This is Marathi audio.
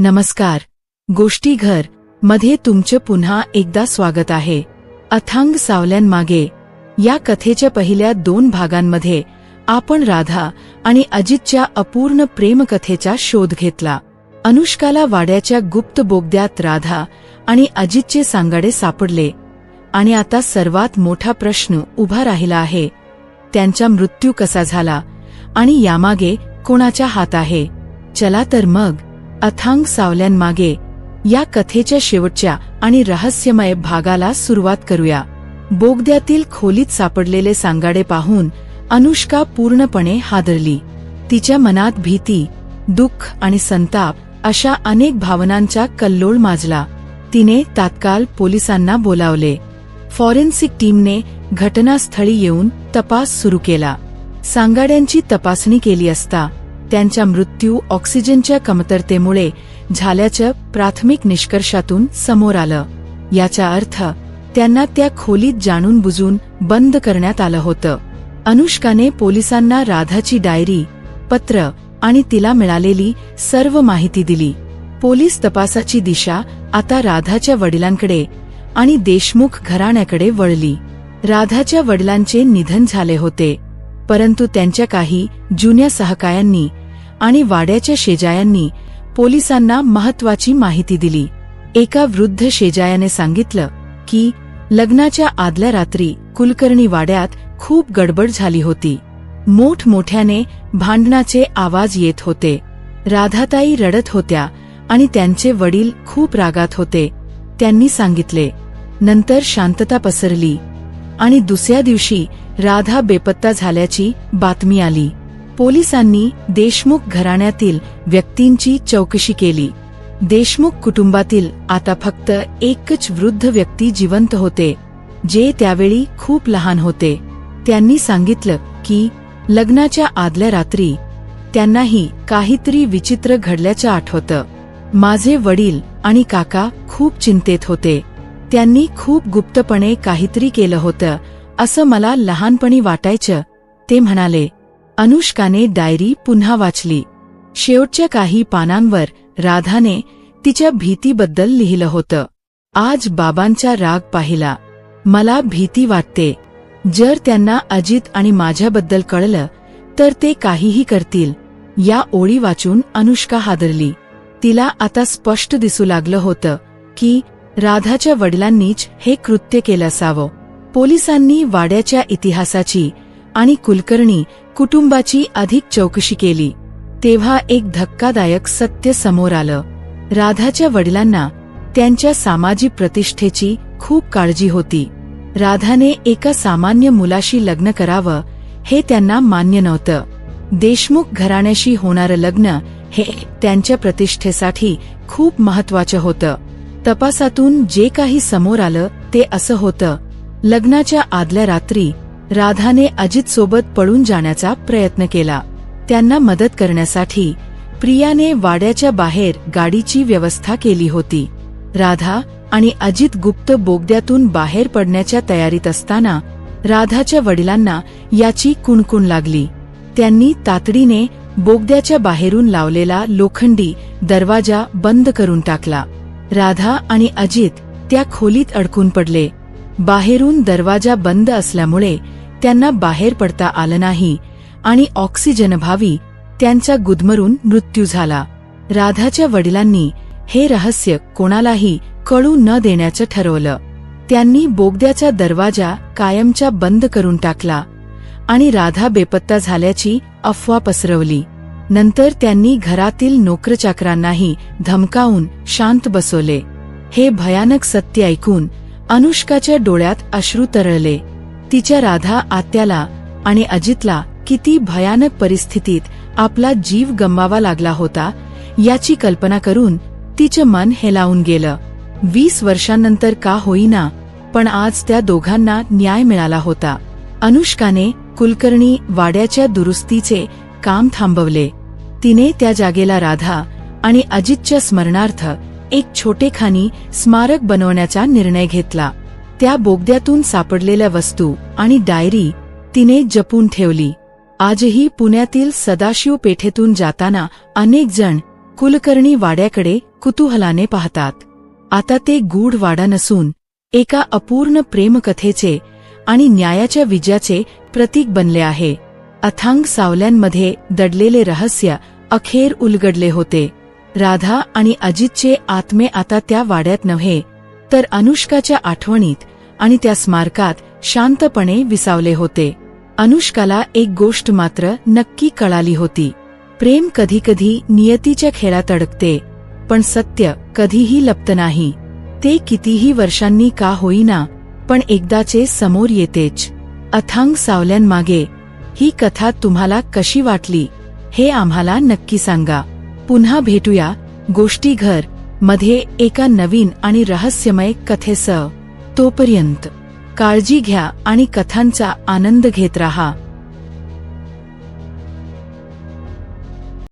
नमस्कार. गोष्टी घरमध्ये तुमचे पुन्हा एकदा स्वागत आहे. अथांग सावल्यांमागे या कथेच्या पहिल्या दोन भागांमध्ये आपण राधा आणि अजितच्या अपूर्ण प्रेमकथेचा शोध घेतला. अनुष्काला वाड्याच्या गुप्त बोगद्यात राधा आणि अजितचे सांगाडे सापडले आणि आता सर्वात मोठा प्रश्न उभा राहिला आहे. त्यांचा मृत्यू कसा झाला आणि यामागे कोणाचा हात आहे? चला तर मग अथांग सावल्यांमागे या कथेच्या शेवटच्या आणि रहस्यमय भागाला सुरुवात करूया. बोगद्यातील खोलीत सापडलेले सांगाडे पाहून अनुष्का पूर्णपणे हादरली. तिच्या मनात भीती दुःख आणि संताप अशा अनेक भावनांचा कल्लोळ माजला. तिने तात्काळ पोलिसांना बोलावले. फॉरेन्सिक टीमने घटनास्थळी येऊन तपास सुरू केला. सांगाड्यांची तपासणी केली असता त्यांचा मृत्यू ऑक्सिजनच्या कमतरतेमुळे झाल्याचं प्राथमिक निष्कर्षातून समोर आलं. याचा अर्थ त्यांना त्या खोलीत जाणून बुजून बंद करण्यात आलं होतं. अनुष्काने पोलिसांना राधाची डायरी पत्र आणि तिला मिळालेली सर्व माहिती दिली. पोलीस तपासाची दिशा आता राधाच्या वडिलांकडे आणि देशमुख घराण्याकडे वळली. राधाच्या वडिलांचे निधन झाले होते परंतु त्यांच्या काही जुन्या सहकायांनी आणि वाड्याच्या शेजायांनी पोलिसांना महत्वाची माहिती दिली. एका वृद्ध शेजायाने सांगितलं की लग्नाच्या आदल्या रात्री कुलकर्णी वाड्यात खूप गडबड झाली होती. मोठमोठ्याने भांडणाचे आवाज येत होते. राधाताई रडत होत्या आणि त्यांचे वडील खूप रागात होते. त्यांनी सांगितले नंतर शांतता पसरली आणि दुसऱ्या दिवशी राधा बेपत्ता झाल्याची बातमी आली. पोलिसांनी देशमुख घराण्यातील व्यक्तींची चौकशी केली. देशमुख कुटुंबातील आता फक्त एकच वृद्ध व्यक्ती जिवंत होते जे त्यावेळी खूप लहान होते. त्यांनी सांगितलं की लग्नाच्या आदल्या रात्री त्यांनाही काहीतरी विचित्र घडल्याचं आठवतं. माझे वडील आणि काका खूप चिंतेत होते. त्यांनी खूप गुप्तपणे काहीतरी केलं होतं असं मला लहानपणी वाटायचं ते म्हणाले. अनुष्काने डायरी पुन्हा वाचली. शेवटच्या काही पानांवर राधाने तिच्या भीतीबद्दल लिहिलं होतं. आज बाबांचा राग पाहिला. मला भीती वाटते. जर त्यांना अजित आणि माझ्याबद्दल कळलं तर ते काहीही करतील. या ओळी वाचून अनुष्का हादरली. तिला आता स्पष्ट दिसू लागलं होतं की राधाच्या वडिलांनीच हे कृत्य केलं असावं. पोलिसांनी वाड्याच्या इतिहासाची आणि कुलकर्णी कुटुंबाची अधिक चौकशी केली. तेव्हा एक धक्कादायक सत्य समोर आलं. राधाच्या वडिलांना त्यांच्या सामाजिक प्रतिष्ठेची खूप काळजी होती. राधाने एका सामान्य मुलाशी लग्न करावं हे त्यांना मान्य नव्हतं. देशमुख घराण्याशी होणारं लग्न हे त्यांच्या प्रतिष्ठेसाठी खूप महत्वाचं होतं. तपासातून जे काही समोर आलं ते असं होतं. लग्नाच्या आदल्या रात्री राधाने अजित सोबत पळून जाण्याचा प्रयत्न केला. त्यांना मदत करण्यासाठी प्रियाने वाड्याच्या बाहेर गाडीची व्यवस्था केली होती. राधा आणि अजित गुप्त बोगद्यातून बाहेर पडण्याच्या तयारीत असताना राधाच्या वडिलांना याची कुणकुण लागली. त्यांनी तातडीने बोगद्याच्या बाहेरून लावलेला लोखंडी दरवाजा बंद करून टाकला. राधा आणि अजित त्या खोलीत अडकून पडले. बाहेरून दरवाजा बंद असल्यामुळे त्यांना बाहेर पडता आलं नाही आणि ऑक्सिजनभावी त्यांचा गुदमरून मृत्यू झाला. राधाच्या वडिलांनी हे रहस्य कोणालाही कळू न देण्याचं ठरवलं. त्यांनी बोगद्याचा दरवाजा कायमचा बंद करून टाकला आणि राधा बेपत्ता झाल्याची अफवा पसरवली. नंतर त्यांनी घरातील नोकरचाकरांनाही धमकावून शांत बसवले. हे भयानक सत्य ऐकून अनुष्काच्या डोळ्यात अश्रू तरळले. तिच्या राधा आत्याला आणि अजितला किती भयानक परिस्थितीत आपला जीव गमवावा लागला होता याची कल्पना करून तिचं मन हेलावून गेलं. वीस वर्षांनंतर का होईना पण आज त्या दोघांना न्याय मिळाला होता. अनुष्काने कुलकर्णी वाड्याच्या दुरुस्तीचे काम थांबवले. तिने त्या जागेला राधा आणि अजितच्या स्मरणार्थ एक छोटेखानी स्मारक बनवण्याचा निर्णय घेतला. त्या बोगद्यातून सापडलेल्या वस्तू आणि डायरी तिने जपून ठेवली. आजही पुण्यातील सदाशिव पेठेतून जाताना अनेक जण कुलकर्णी वाड्याकडे कुतूहलाने पाहतात. आता ते गूढ वाडा नसून एका अपूर्ण प्रेमकथेचे आणि न्यायाच्या विजयाचे प्रतीक बनले आहे. अथांग सावल्यांमध्ये दडलेले रहस्य अखेर उलगडले होते. राधा आणि अजितचे आत्मे आता त्या वाड्यात नव्हे तर अनुष्काच्या आठवणीत आणि त्या स्मारकात शांतपणे विसावले होते. अनुष्काला एक गोष्ट मात्र नक्की कळाली होती. प्रेम कधीकधी नियतीच्या खेळात अडकते पण सत्य कधीही लपत नाही. ते कितीही वर्षांनी का होईना पण एकदाचे समोर येतेच. अथांग सावल्यांमागे ही कथा तुम्हाला कशी वाटली हे आम्हाला नक्की सांगा. पुन्हा भेटूया गोष्टी घरमध्ये एका नवीन आणि रहस्यमय कथेसह. तोपर्यंत काळजी घ्या आणि कथांचा आनंद घेत राहा.